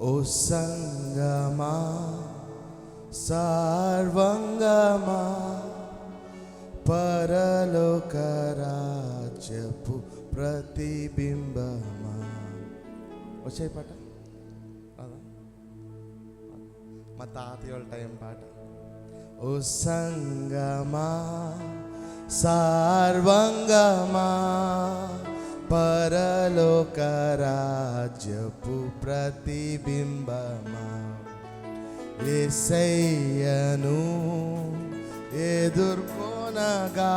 ఓ సంగమా సార్వంగమా పరలోక రాజ్యపు ప్రతిబింబమా. వచ్చాయి పాట? మా తాతయ్య వాళ్ళ టైం పాట. ఓ సంగమా సార్వంగమా పరలోక రాజ్యపు ప్రతిబింబమా? ఏసయ్యను ఎదుర్కొనగా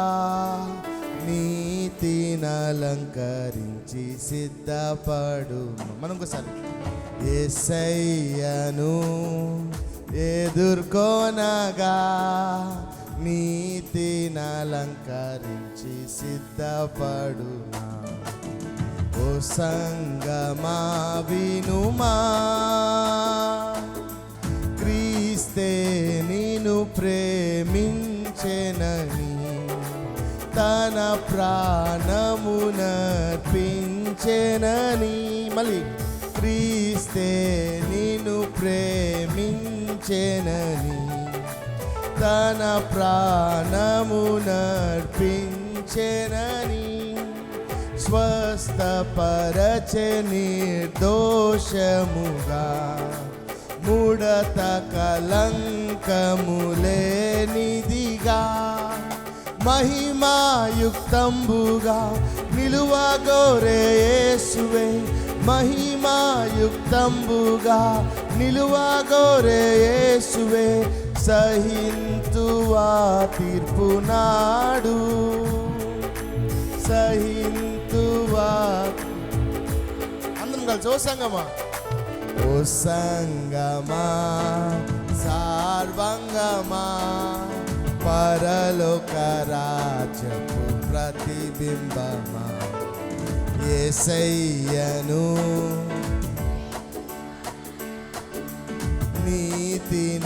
నీతినలంకరించి సిద్ధపడు మనం ఒకసారి ఏసయ్యను ఎదుర్కొనగా నీతినలంకరించి సిద్ధపడునా ఓ సంగమా వినుమా క్రీస్తే నిను ప్రేమించెనని తన ప్రాణమునర్పించెనని మళ్ళీ క్రీస్తే నిను ప్రేమించెనని తన ప్రాణమునర్పించెనని స్వస్థపరచే నిర్దోషముగా ముడత కలంకములేనిదిగా మహిమాయుక్తంబుగా నిలువగోరేసువే మహిమాయుక్తంబుగా నిలువగోరేసువే సహింతువా తీర్పునాడు సహి అందరం కలిసి ఓ సంగమా ఓ సంగమా సార్వంగమా పరలోక రాజపు ప్రతిబింబమా ఏసయ్యను.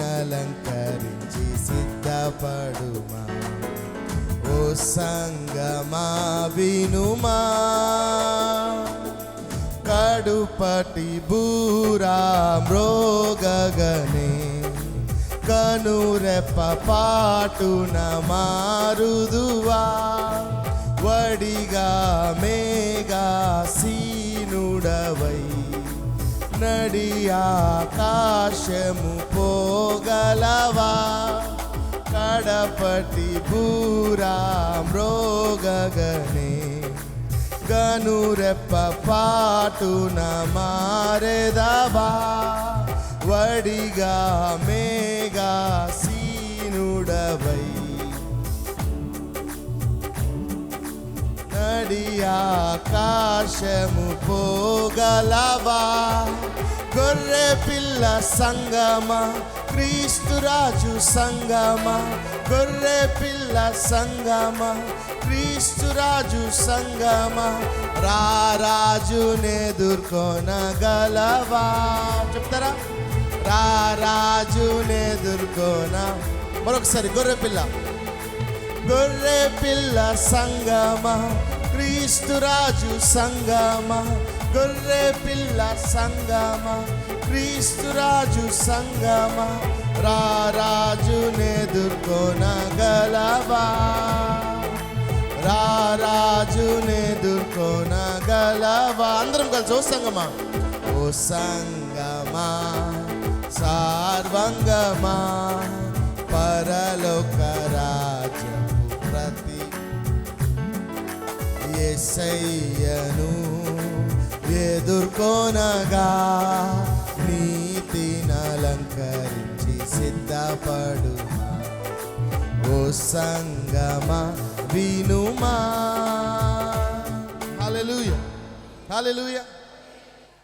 నీతినలంకరించి సిద్ధపడుమా ఓ సంగమా వినుమా. కడుపటి బూరా మ్రోగగనే కనురెప్ప పాటున మారుదువా. వడిగా మేగా సీనుడవై నడి ఆకాశము పోగలవా. కడపటి బూరా మ్రోగగనే గనురెప్ప పాటున మారెదవా? వడిగా మేఘా సీనుడవై. నడి ఆకాశము పోగలవా? గొర్రె పిల్ల సంగమ క్రీస్తురాజు సంగమ. గొర్రె పిల్ల సంగమ క్రీస్తురాజు సంగమ. రారాజునెదుర్కొనగలవా చెప్తారా? రారాజునెదుర్కొన మరొకసారి గొర్రె పిల్ల. గొర్రె పిల్ల సంగమా క్రీస్తురాజు సంగమా. గొర్రె పిల్ల సంగమా క్రీస్తురాజు సంగమ. రారాజునెదుర్కొనగలవా రారాజునెదుర్కొనగలవా అందరం కలిసి ఓ సంగమా. ఓ సంగమా సార్వంగమా. ఎసయ్యను ఎదుర్కొనగా నీతినలంకరించి సిద్ధపడు ఓ సంగమా వినుమా? హల్లెలూయా. హల్లెలూయా.